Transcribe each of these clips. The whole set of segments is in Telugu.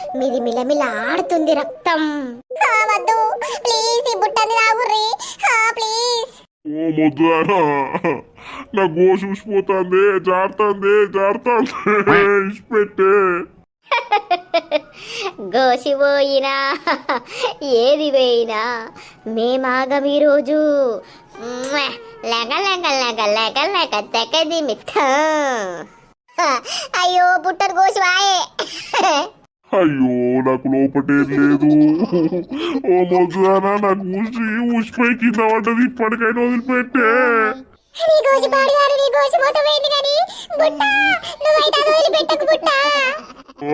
మీది మిలమిల ఆడుతుంది రక్తం. వద్దు ప్లీజ్ ఈ బుట్టని ప్లీజ్. ఓ నా చూసిపోతుంది జారుతుంది జారుతుంది ఇచ్చిపెట్టే గోసిపోయినా ఏది పోయినా మేమాగం ఈరోజు. లెగ లెగ లెగ లెగ లెగ తెగది మిత్త అయ్యో పుట్టరు గోసివాయే అయ్యో నాకు లోపటేం లేదు. ఓ మొద్దుదానా నాకు ఊసి ఊసిపోయి కింద పడ్డది ఇప్పటికైనా వదిలిపెట్టే.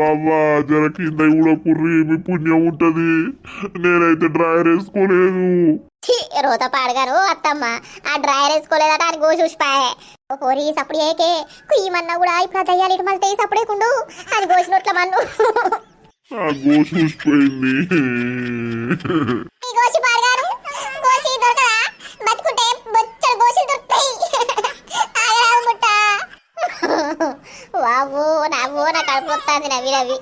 అవ్వా జర కింద కూడా కుర్రి మీ పుణ్యం ఉంటది. నేనైతే డ్రైవర్ వేసుకోలేదు. రోత పాడగారు అత్తమ్మ. ఆ డ్రైవర్ వేసుకోలేదట అని గోసి చూసిపాయే ఓ పోరి సప్పుడు ఏకే. కుయ్యమన్నా కూడా ఇప్పుడు దయ్యాలు ఇటు మళ్ళీ సప్పుడేకుండు. అది గోసినట్ల మన్ను. నా గోష ఊసిపోయింది. ఈ గోసి దొరకదా? బతుకుంటే గోసి దొరుకుతాయి. ముట్ట. వావు నా కడుపు వస్తుంది నవ్వి నవ్వి.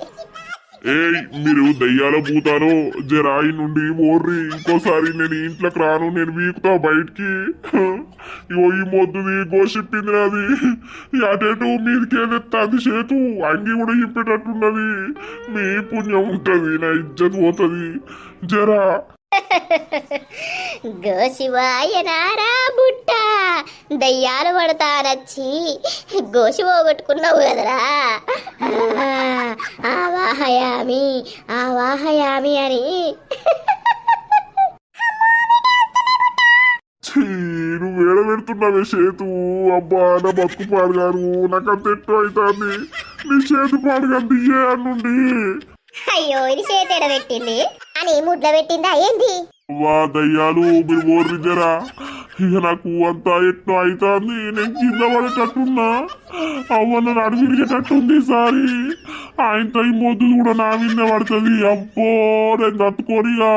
ఏయ్ మీరు దయ్యాల పూతారో జరాయి నుండి ఓర్రి ఇంకోసారి నేను ఇంట్లోకి రాను నేను వీకుతా బయటికి. ఇగో ఈ మొద్దుది గోషిప్పింది నాది. అటేటు మీదకి ఎత్తాది చేతు అంగి కూడా ఇప్పేటట్టున్నది మీ పుణ్యం ఉంటది నా ఇజ్జత్ పోతుంది. జరా. గోసివాయనారా బుట్టా దయ్యాలు పడతానచ్చి గోసి పోగొట్టుకున్నావు కదరా. ఆవాహయామి ఆవాహయామి అని. నువ్వు వేడ పెడుతున్నావే చేతు అబ్బా నా బతుకు పాడుగారు నాకు అంత ఎట్టు అవుతుంది? నీ చేతు పాడుగా దియ్యే అన్నుండి. అయ్యో ఇది చేతేడ పెట్టింది అని ముద్ర పెట్టిందా ఏంది? వా దయ్యాలు మీరు ఓర్రిద్దరా? ఇక నాకు అంతా ఎట్లా అవుతుంది? నేను కింద పడేటట్టున్నా. అవ్వ నన్ను అడిగిరిగేటట్టుంది ఈసారి. ఆయనతో ఈ మొద్దు కూడా నా విన్న పడుతుంది. అబ్బో నేను తట్టుకోనిగా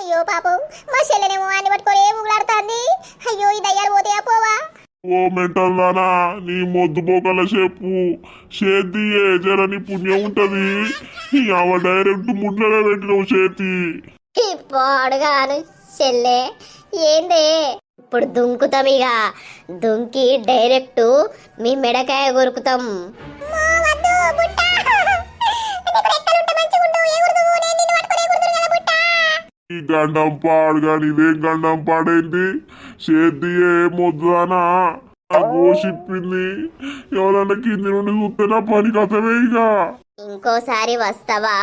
అయ్యో పాపం మా చెల్లెనేమో అన్ని పట్టుకొని ఏం ఊగులాడుతుంది? అయ్యో ఈ దయ్యాలు పోతాయా పోవా? ఓ మెంటల్ దానా నీ మొద్దు పోకల చెప్పు. చేతియే జర నీ పుణ్యం ఉంటది? అవ డైరెక్ట్ ముడ్లలో పెట్టినవు చేతి. పాడుగాను చెల్లె ఏందే? ఇప్పుడు దుంకుతాం ఇక. దుంకి డైరెక్ట్ మీ మెడకాయ కొరుకుతాం. ఈ గండం పాడు కానీ ఇదేం గండం పాడైంది. చేతియే మొద్దుదానా గోషిప్పింది ఎవరన్నా కింది నుండి చూస్తే నా పని కథమే ఇక. ఇంకోసారి వస్తావా